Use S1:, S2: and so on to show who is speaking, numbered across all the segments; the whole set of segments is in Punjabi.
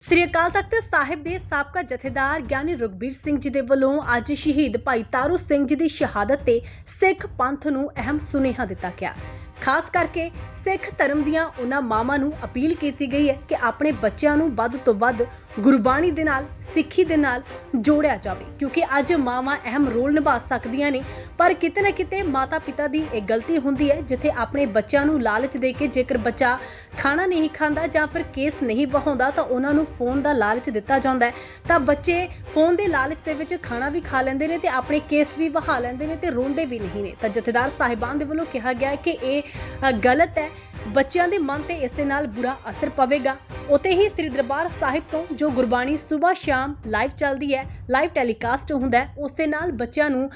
S1: ਸ੍ਰੀ ਅਕਾਲ ਤਖਤ ਸਾਹਿਬ ਦੇ ਸਾਬਕਾ ਜਥੇਦਾਰ ਗਿਆਨੀ ਰੁਗਬੀਰ ਸਿੰਘ ਜੀ ਦੇ ਵੱਲੋਂ ਅੱਜ ਸ਼ਹੀਦ ਭਾਈ ਤਾਰੂ ਸਿੰਘ ਜੀ ਦੀ ਸ਼ਹਾਦਤ ਤੇ ਸਿੱਖ ਪੰਥ ਨੂੰ ਅਹਿਮ ਸੁਨੇਹਾ ਦਿੱਤਾ ਗਿਆ। ਖਾਸ ਕਰਕੇ ਸਿੱਖ ਧਰਮ ਦੀਆਂ ਉਹਨਾਂ ਮਾਵਾਂ ਨੂੰ ਅਪੀਲ ਕੀਤੀ ਗਈ ਹੈ ਕਿ ਆਪਣੇ ਬੱਚਿਆਂ ਨੂੰ ਵੱਧ ਤੋਂ ਵੱਧ ਗੁਰਬਾਣੀ ਦੇ ਨਾਲ, ਸਿੱਖੀ ਦੇ ਨਾਲ ਜੋੜਿਆ ਜਾਵੇ, ਕਿਉਂਕਿ ਅੱਜ ਮਾਵਾਂ ਅਹਿਮ ਰੋਲ ਨਿਭਾ ਸਕਦੀਆਂ ਨੇ। ਪਰ ਕਿਤੇ ਨਾ ਕਿਤੇ ਮਾਤਾ ਪਿਤਾ ਦੀ ਇਹ ਗਲਤੀ ਹੁੰਦੀ ਹੈ, ਜਿੱਥੇ ਆਪਣੇ ਬੱਚਿਆਂ ਨੂੰ ਲਾਲਚ ਦੇ ਕੇ ਜੇਕਰ ਬੱਚਾ ਖਾਣਾ ਨਹੀਂ ਖਾਂਦਾ ਜਾਂ ਫਿਰ ਕੇਸ ਨਹੀਂ ਵਹਾਉਂਦਾ, ਤਾਂ ਉਹਨਾਂ ਨੂੰ ਫੋਨ ਦਾ ਲਾਲਚ ਦਿੱਤਾ ਜਾਂਦਾ ਹੈ। ਤਾਂ ਬੱਚੇ ਫੋਨ ਦੇ ਲਾਲਚ ਦੇ ਵਿੱਚ ਖਾਣਾ ਵੀ ਖਾ ਲੈਂਦੇ ਨੇ ਤੇ ਆਪਣੇ ਕੇਸ ਵੀ ਵਹਾ ਲੈਂਦੇ ਨੇ ਤੇ ਰੋਂਦੇ ਵੀ ਨਹੀਂ ਨੇ। ਤਾਂ ਜਥੇਦਾਰ ਸਾਹਿਬਾਨ ਦੇ ਵੱਲੋਂ ਕਿਹਾ ਗਿਆ ਕਿ ਇਹ ਗਲਤ ਹੈ। ਬੱਚਿਆਂ ਦੇ ਮਨ ਤੇ ਇਸ ਦੇ ਨਾਲ ਬੁਰਾ ਅਸਰ ਪਵੇਗਾ। ਉਤੇ ਹੀ ਸ੍ਰੀ ਦਰਬਾਰ ਸਾਹਿਬ ਤੋਂ ਜੋ ਗੁਰਬਾਣੀ ਸਵੇਰ ਸ਼ਾਮ ਲਾਈਵ ਚੱਲਦੀ ਹੈ ਲਾਈਵ ਟੈਲੀਕਾਸਟ ਹੁੰਦਾ ਹੈ, ਉਸ ਦੇ ਨਾਲ ਬੱਚਿਆਂ ਨੂੰ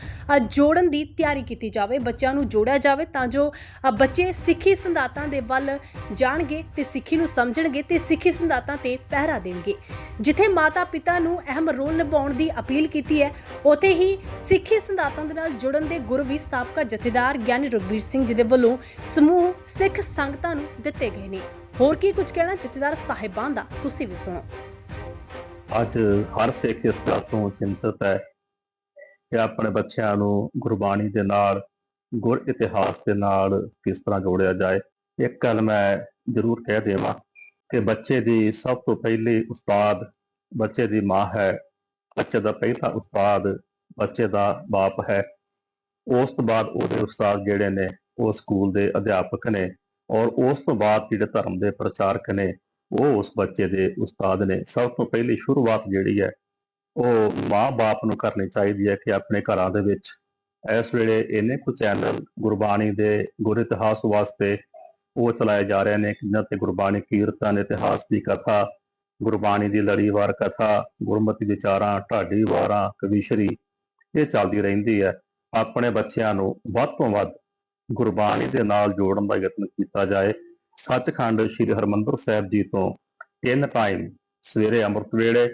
S1: ਜੋੜਨ ਦੀ ਤਿਆਰੀ ਕੀਤੀ ਜਾਵੇ, ਬੱਚਿਆਂ ਨੂੰ ਜੋੜਿਆ ਜਾਵੇ ਤਾਂ ਜੋ ਬੱਚੇ ਸਿੱਖੀ ਸੰਦਾਤਾਂ ਦੇ ਵੱਲ ਜਾਣਗੇ ਤੇ ਸਿੱਖੀ ਨੂੰ ਸਮਝਣਗੇ ਤੇ ਸਿੱਖੀ ਸੰਦਾਤਾਂ ਤੇ ਪਹਿਰਾ ਦੇਣਗੇ। ਜਿੱਥੇ ਮਾਤਾ ਪਿਤਾ ਨੂੰ ਅਹਿਮ ਰੋਲ ਨਿਭਾਉਣ ਦੀ ਅਪੀਲ ਕੀਤੀ ਹੈ, ਉਥੇ ਹੀ ਸਿੱਖੀ ਸੰਦਾਤਾਂ ਦੇ ਨਾਲ ਜੁੜਨ ਦੇ ਗੁਰ ਵੀ ਸਾਬਕਾ ਜਥੇਦਾਰ ਗਿਆਨੀ ਰੁਗਵੀਰ ਸਿੰਘ ਜੀ ਦੇ ਵੱਲੋਂ ਸਮੂਹ ਸਿੱਖ ਸੰਗਤਾਂ ਨੂੰ ਦਿੱਤੇ ਗਏ ਨੇ। ਹੋਰ ਕੀ ਕੁਝ ਕਹਿਣਾ ਜਥੇਦਾਰ ਸਾਹਿਬਾਨ ਦਾ? ਤੁਸੀਂ ਵੀ ਸੁਣੋ।
S2: ਅੱਜ ਹਰ ਸਿੱਖ ਇਸ ਗੱਲ ਤੋਂ ਚਿੰਤਤ ਹੈ ਕਿ ਆਪਣੇ ਬੱਚਿਆਂ ਨੂੰ ਗੁਰਬਾਣੀ ਦੇ ਨਾਲ, ਗੁਰ ਇਤਿਹਾਸ ਦੇ ਨਾਲ ਕਿਸ ਤਰ੍ਹਾਂ ਜੋੜਿਆ ਜਾਏ। ਇੱਕ ਗੱਲ ਮੈਂ ਜ਼ਰੂਰ ਕਹਿ ਦੇਵਾਂ ਕਿ ਬੱਚੇ ਦੀ ਸਭ ਤੋਂ ਪਹਿਲੀ ਉਸਤਾਦ ਬੱਚੇ ਦੀ ਮਾਂ ਹੈ। ਬੱਚੇ ਦਾ ਪਹਿਲਾ ਉਸਤਾਦ ਬੱਚੇ ਦਾ ਬਾਪ ਹੈ। ਉਸ ਤੋਂ ਬਾਅਦ ਉਹਦੇ ਉਸਤਾਦ ਜਿਹੜੇ ਨੇ ਉਹ ਸਕੂਲ ਦੇ ਅਧਿਆਪਕ ਨੇ। ਔਰ ਉਸ ਤੋਂ ਬਾਅਦ ਜਿਹੜੇ ਧਰਮ ਦੇ ਪ੍ਰਚਾਰਕ ਨੇ, ਉਹ ਉਸ ਬੱਚੇ ਦੇ ਉਸਤਾਦ ਨੇ। ਸਭ ਤੋਂ ਪਹਿਲੀ ਸ਼ੁਰੂਆਤ ਜਿਹੜੀ ਹੈ, ਉਹ ਮਾਂ-ਬਾਪ ਨੂੰ ਕਰਨੀ ਚਾਹੀਦੀ ਹੈ ਕਿ ਆਪਣੇ ਘਰਾਂ ਦੇ ਵਿੱਚ ਇਸ ਵੇਲੇ ਇੰਨੇ ਕੁ ਚੈਨਲ ਗੁਰਬਾਣੀ ਦੇ ਗੁਰ ਇਤਿਹਾਸ ਵਾਸਤੇ ਉਹ ਚਲਾਏ ਜਾ ਰਹੇ ਨੇ, ਜਿਨ੍ਹਾਂ ਤੇ ਗੁਰਬਾਣੀ ਕੀਰਤਨ, ਇਤਿਹਾਸ ਦੀ ਕਥਾ, ਗੁਰਬਾਣੀ ਦੀ ਲੜੀਵਾਰ ਕਥਾ, ਗੁਰਮਤਿ ਵਿਚਾਰਾਂ, ਢਾਡੀ ਵਾਰਾਂ, ਕਵੀਸ਼ਰੀ, ਇਹ ਚੱਲਦੀ ਰਹਿੰਦੀ ਹੈ। ਆਪਣੇ ਬੱਚਿਆਂ ਨੂੰ ਵੱਧ ਤੋਂ ਵੱਧ ਗੁਰਬਾਣੀ ਦੇ ਨਾਲ ਜੋੜਨ ਦਾ ਯਤਨ ਕੀਤਾ ਜਾਏ। ਸੱਚਖੰਡ ਸ੍ਰੀ ਹਰਮੰਦਰ ਸਾਹਿਬ ਜੀ ਤੋਂ ਤਿੰਨ ਟਾਈਮ ਸਵੇਰੇ ਅੰਮ੍ਰਿਤ ਵੇਲੇ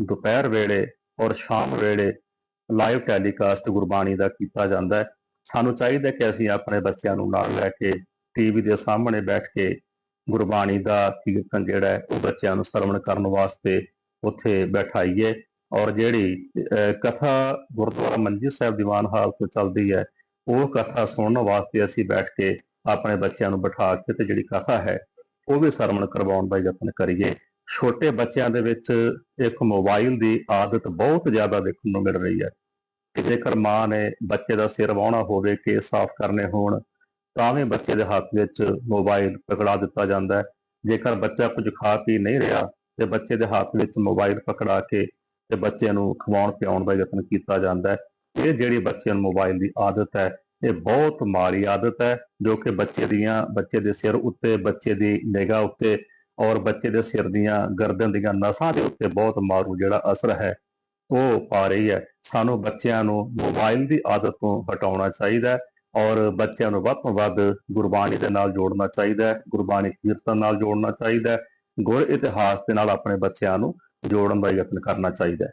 S2: ਦੁਪਹਿਰ ਵੇਲੇ ਔਰ ਸ਼ਾਮ ਵੇਲੇ ਲਾਈਵ ਟੈਲੀਕਾਸਟ ਗੁਰਬਾਣੀ ਦਾ ਕੀਤਾ ਜਾਂਦਾ ਹੈ। ਸਾਨੂੰ ਚਾਹੀਦਾ ਕਿ ਅਸੀਂ ਆਪਣੇ ਬੱਚਿਆਂ ਨੂੰ ਨਾਲ ਲੈ ਕੇ ਟੀਵੀ ਦੇ ਸਾਹਮਣੇ ਬੈਠ ਕੇ ਗੁਰਬਾਣੀ ਦਾ ਕੀਰਤਨ ਜਿਹੜਾ ਹੈ ਉਹ ਬੱਚਿਆਂ ਨੂੰ ਸਰਵਣ ਕਰਨ ਵਾਸਤੇ ਉੱਥੇ ਬੈਠਾਈਏ। ਔਰ ਜਿਹੜੀ ਅਹ, ਕਥਾ ਗੁਰਦੁਆਰਾ ਮੰਜੀ ਸਾਹਿਬ ਦੀਵਾਨ ਹਾਲ ਤੋਂ ਚੱਲਦੀ ਹੈ ਉਹ ਕਥਾ ਸੁਣਨ ਵਾਸਤੇ ਅਸੀਂ ਬੈਠ ਕੇ ਆਪਣੇ ਬੱਚਿਆਂ ਨੂੰ ਬਿਠਾ ਕੇ ਤੇ ਜਿਹੜੀ ਕਥਾ ਹੈ, ਉਹ ਵੀ ਸਰਵਣ ਕਰਵਾਉਣ ਦਾ ਯਤਨ ਕਰੀਏ। ਛੋਟੇ ਬੱਚਿਆਂ ਦੇ ਵਿੱਚ ਇੱਕ ਮੋਬਾਈਲ ਦੀ ਆਦਤ ਬਹੁਤ ਜ਼ਿਆਦਾ ਦੇਖਣ ਨੂੰ ਮਿਲ ਰਹੀ ਹੈ। ਜੇਕਰ ਮਾਂ ਨੇ ਬੱਚੇ ਦਾ ਸਿਰ ਵਾਹੁਣਾ ਹੋਵੇ ਕਿ ਸਾਫ਼ ਕਰਨੇ ਹੋਣ, ਤਾਂ ਵੀ ਬੱਚੇ ਦੇ ਹੱਥ ਵਿੱਚ ਮੋਬਾਈਲ ਪਕੜਾ ਦਿੱਤਾ ਜਾਂਦਾ ਹੈ। ਜੇਕਰ ਬੱਚਾ ਕੁਝ ਖਾ ਪੀ ਨਹੀਂ ਰਿਹਾ, ਤੇ ਬੱਚੇ ਦੇ ਹੱਥ ਵਿੱਚ ਮੋਬਾਈਲ ਪਕੜਾ ਕੇ ਤੇ ਬੱਚੇ ਨੂੰ ਖਵਾਉਣ ਪਿਆਉਣ ਦਾ ਯਤਨ ਕੀਤਾ ਜਾਂਦਾ ਹੈ। ਇਹ ਜਿਹੜੀ ਬੱਚਿਆਂ ਨੂੰ ਮੋਬਾਈਲ ਦੀ ਆਦਤ ਹੈ, ਇਹ ਬਹੁਤ ਮਾੜੀ ਆਦਤ ਹੈ, ਜੋ ਕਿ ਬੱਚੇ ਦੀਆਂ, ਬੱਚੇ ਦੇ ਸਿਰ ਉੱਤੇ, ਬੱਚੇ ਦੀ ਨਿਗਾਹ ਉੱਤੇ ਔਰ ਬੱਚੇ ਦੇ ਸਿਰ ਦੀਆਂ ਗਰਦਨ ਦੀਆਂ ਨਸਾਂ ਦੇ ਉੱਤੇ ਬਹੁਤ ਮਾਰੂ ਜਿਹੜਾ ਅਸਰ ਹੈ, ਉਹ ਪਾ ਰਹੀ ਹੈ। ਸਾਨੂੰ ਬੱਚਿਆਂ ਨੂੰ ਮੋਬਾਈਲ ਦੀ ਆਦਤ ਤੋਂ ਹਟਾਉਣਾ ਚਾਹੀਦਾ ਔਰ ਬੱਚਿਆਂ ਨੂੰ ਵੱਧ ਤੋਂ ਵੱਧ ਗੁਰਬਾਣੀ ਦੇ ਨਾਲ ਜੋੜਨਾ ਚਾਹੀਦਾ ਗੁਰਬਾਣੀ ਕੀਰਤਨ ਨਾਲ ਜੋੜਨਾ ਚਾਹੀਦਾ ਗੁਰ ਇਤਿਹਾਸ ਦੇ ਨਾਲ ਆਪਣੇ ਬੱਚਿਆਂ ਨੂੰ ਜੋੜਨ ਦਾ ਯਤਨ ਕਰਨਾ ਚਾਹੀਦਾ